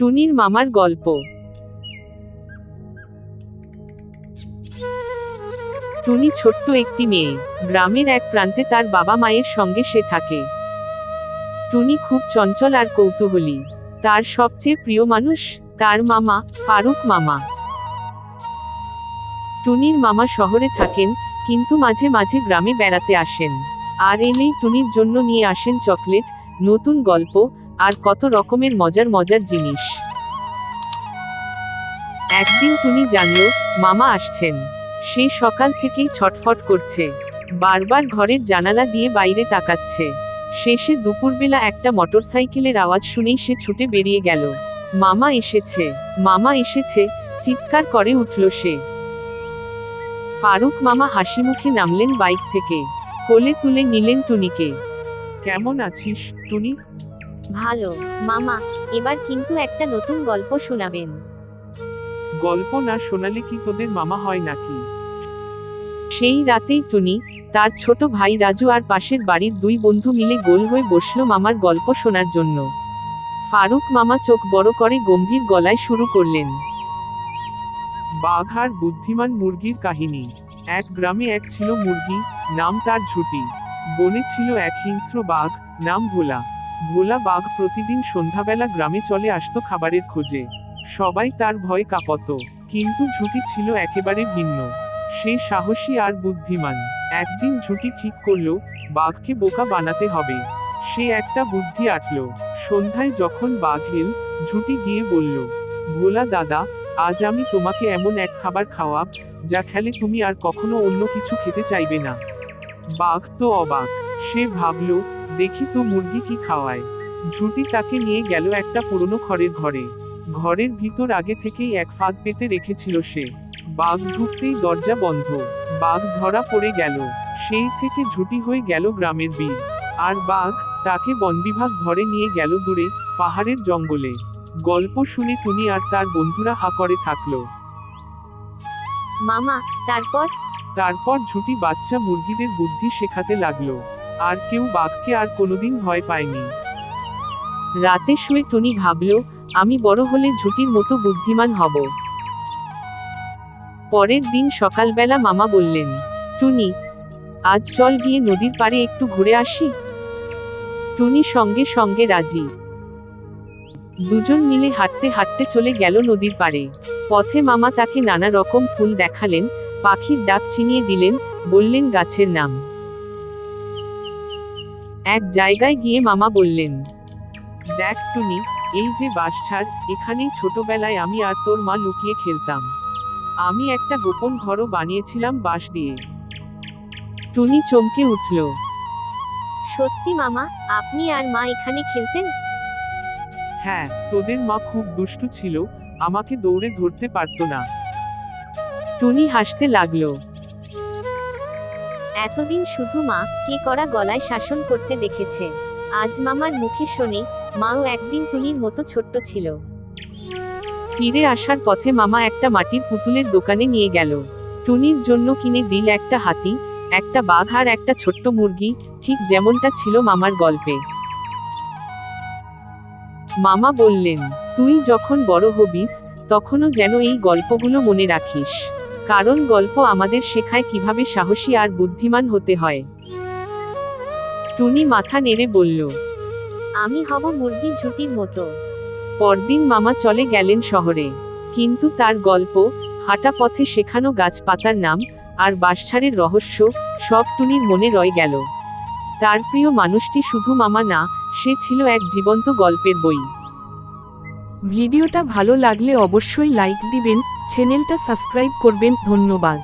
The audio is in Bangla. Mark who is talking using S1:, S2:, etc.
S1: টুনির মামার গল্প। টুনি ছোট্ট একটি মেয়ে। গ্রামের এক প্রান্তে তার বাবা মায়ের সঙ্গে সে থাকে। টুনি খুব চঞ্চল আর কৌতূহলী। তার সবচেয়ে প্রিয় মানুষ তার মামা, ফারুক মামা। টুনির মামা শহরে থাকেন, কিন্তু মাঝে মাঝে গ্রামে বেড়াতে আসেন। আর এলেই টুনির জন্য নিয়ে আসেন চকলেট, নতুন গল্প আর কত রকমের মজার মজার জিনিস। একদিন টুনি জানল মামা আসছেন। সে সকাল থেকেই ছটফট করছে। বারবার ঘরের জানালা দিয়ে বাইরে তাকাচ্ছে। শেষে দুপুরবেলা একটা মোটরসাইকেলের আওয়াজ শুনেই সে ছুটে বেরিয়ে গেল। মামা এসেছে মামা এসেছে, চিৎকার করে উঠল সে। ফারুক মামা হাসি মুখে নামলেন বাইক থেকে। কোলে তুলে নিলেন টুনিকে।
S2: কেমন আছিস, টুনি?
S3: ভালো। মামা, এবার কিন্তু একটা নতুন গল্প শোনাবেন।
S2: গল্প না শোনালে কি তোদের মামা হয় নাকি?
S1: সেই রাতেই টুনি, তার ছোট ভাই রাজু আর পাশের বাড়ির দুই বন্ধু মিলে গোল হয়ে বসল মামার গল্প শোনার জন্য। ফারুক মামা চোখ বড় করে গম্ভীর গলায় শুরু করলেন।
S2: বাঘ আর বুদ্ধিমান মুরগির কাহিনী। এক গ্রামে এক ছিল মুরগি, নাম তার ঝুটি। বনে ছিল এক হিংস্র বাঘ, নাম ভোলা। ভোলা বাঘ প্রতিদিন সন্ধ্যাবেলা গ্রামে চলে আসতো খাবারের খোঁজে। সবাই তার ভয় কাঁপত, কিন্তু ঝুটি ছিল একেবারে ভিন্ন। সে সাহসী আর বুদ্ধিমান। একদিন ঝুটি ঠিক করল, বাঘকে বোকা বানাতে হবে। সে একটা বুদ্ধি আটল। সন্ধ্যায় যখন বাঘ এল ঝুটি গিয়ে বলল, ভোলা দাদা, আজ আমি তোমাকে এমন এক খাবার খাওয়াব, যা খেলে তুমি আর কখনো অন্য কিছু খেতে চাইবে না। বাঘ তো অবাক। সে ভাবল দেখি তো মুরগি কি খাওয়ায়। ঝুটি তাকে নিয়ে গেল একটা পুরনো খড়ের ঘরে। ঘরের ভিতর আগে থেকেই এক ফাঁদ পেতে রেখেছিল সে। বাঘ ঢুকতেই দরজা বন্ধ। বাঘ ধরা পড়ে গেল। সেই থেকে ঝুটি হয়ে গেল গ্রামের বীর। আর বাঘ তাকে বন বিভাগ ধরে নিয়ে গেল দূরে পাহাড়ের জঙ্গলে। গল্প শুনে টুনি আর তার বন্ধুরা হা করে থাকল।
S3: মামা তারপর?
S2: তারপর ঝুটি বাচ্চা মুরগিদের বুদ্ধি শেখাতে লাগল। আর কেউ বাঘকে আর কোনোদিন ভয় পায়নি।
S1: রাতে শুয়ে টুনি ভাবল, আমি বড় হলে ঝুটির মতো বুদ্ধিমান হব। পরের দিন সকালবেলা মামা বললেন, টুনি, আজ চল গিয়ে নদীর পাড়ে একটু ঘুরে আসি। টুনি সঙ্গে সঙ্গে রাজি। দুজন মিলে হাঁটতে হাঁটতে চলে গেল নদীর পাড়ে। পথে মামা তাকে নানা রকম ফুল দেখালেন, পাখির ডাক চিনিয়ে দিলেন, বললেন, গাছের নাম। এক জায়গায় গিয়ে মামা বললেন
S2: দেখ টুনি এই যে বাঁশঝাড় এখানেই ছোটবেলায় আমি আর তোর মা লুকিয়ে খেলতাম। আমি একটা গোপন ঘরও বানিয়েছিলাম বাঁশ দিয়ে।
S1: টুনি চমকে উঠল
S3: সত্যি মামা আপনি আর মা এখানে খেলতেন?
S2: হ্যাঁ তোদের মা খুব দুষ্টু ছিল আমাকে দৌড়ে ধরতে পারতো না।
S1: টুনি হাসতে লাগল
S3: এতদিন শুধু মা কে করা গলায় শাসন করতে দেখেছে। আজ মামার মুখে শোনে, মাও একদিন টুনির মতো ছোট্ট ছিল।
S1: ফিরে আসার পথে মামা একটা মাটির পুতুলের দোকানে নিয়ে গেল। টুনির জন্য কিনে দিল একটা হাতি, একটা বাঘ আর একটা ছোট্ট মুরগি, ঠিক যেমনটা ছিল মামার গল্পে। মামা বললেন, তুই যখন বড় হবিস, তখনও যেন এই গল্পগুলো মনে রাখিস। কারণ গল্প আমাদের শেখায় কীভাবে সাহসী আর বুদ্ধিমান হতে হয়। টুনি মাথা নেড়ে বলল
S3: আমি হব মুরগি ঝুটির মতো।
S1: পরদিন মামা চলে গেলেন শহরে। কিন্তু তার গল্প হাঁটা পথে শেখানো গাছপাতার নাম আর বাঁশঝাড়ের রহস্য সব টুনির মনে রয়ে গেল। তার প্রিয় মানুষটি শুধু মামা না সে ছিল এক জীবন্ত গল্পের বই।
S4: ভিডিওটা ভালো লাগলে অবশ্যই লাইক দিবেন চ্যানেলটা সাবস্ক্রাইব করবেন ধন্যবাদ।